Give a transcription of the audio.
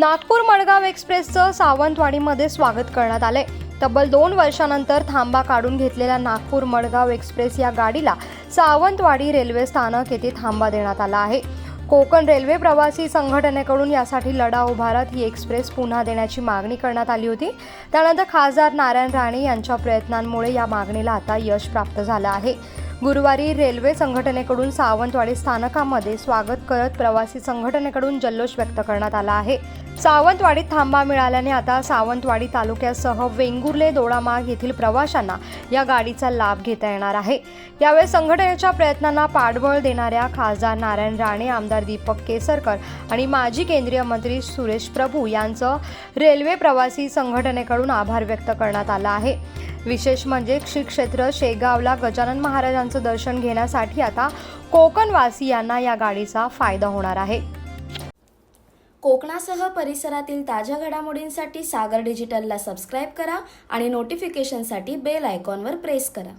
नागपूर मडगाव एक्सप्रेसचं सावंतवाडीमध्ये स्वागत करण्यात आले तब्बल दोन वर्षानंतर थांबा काढून घेतलेल्या नागपूर मडगाव एक्सप्रेस या गाडीला सावंतवाडी रेल्वे स्थानक येथे थांबा देण्यात आला आहे. कोकण रेल्वे प्रवासी संघटनेकडून यासाठी लढा उभारत ही एक्सप्रेस पुन्हा देण्याची मागणी करण्यात आली होती. त्यानंतर खासदार नारायण राणे यांच्या प्रयत्नांमुळे या मागणीला आता यश प्राप्त झालं आहे. गुरुवारी रेल्वे संघटनेकडून सावंतवाडी स्थानकामध्ये स्वागत करत प्रवासी संघटनेकडून जल्लोष व्यक्त करण्यात आला आहे. सावंतवाडीत थांबा मिळाल्याने आता सावंतवाडी तालुक्यासह वेंगुर्ले दोडामार्ग येथील प्रवाशांना या गाडीचा लाभ घेता येणार आहे. यावेळी संघटनेच्या प्रयत्नांना पाठबळ देणाऱ्या खासदार नारायण राणे आमदार दीपक केसरकर आणि माजी केंद्रीय मंत्री सुरेश प्रभू यांचं रेल्वे प्रवासी संघटनेकडून आभार व्यक्त करण्यात आला आहे. विशेष म्हणजे श्री क्षेत्र शेगावला गजानन महाराजांचं दर्शन घेण्यासाठी आता कोकणवासियांना या गाडीचा फायदा होणार आहे. कोकणासह परिसरातील ताज्या घडामोडींसाठी सागर डिजिटलला सबस्क्राईब करा आणि नोटिफिकेशनसाठी बेल आयकॉनवर प्रेस करा.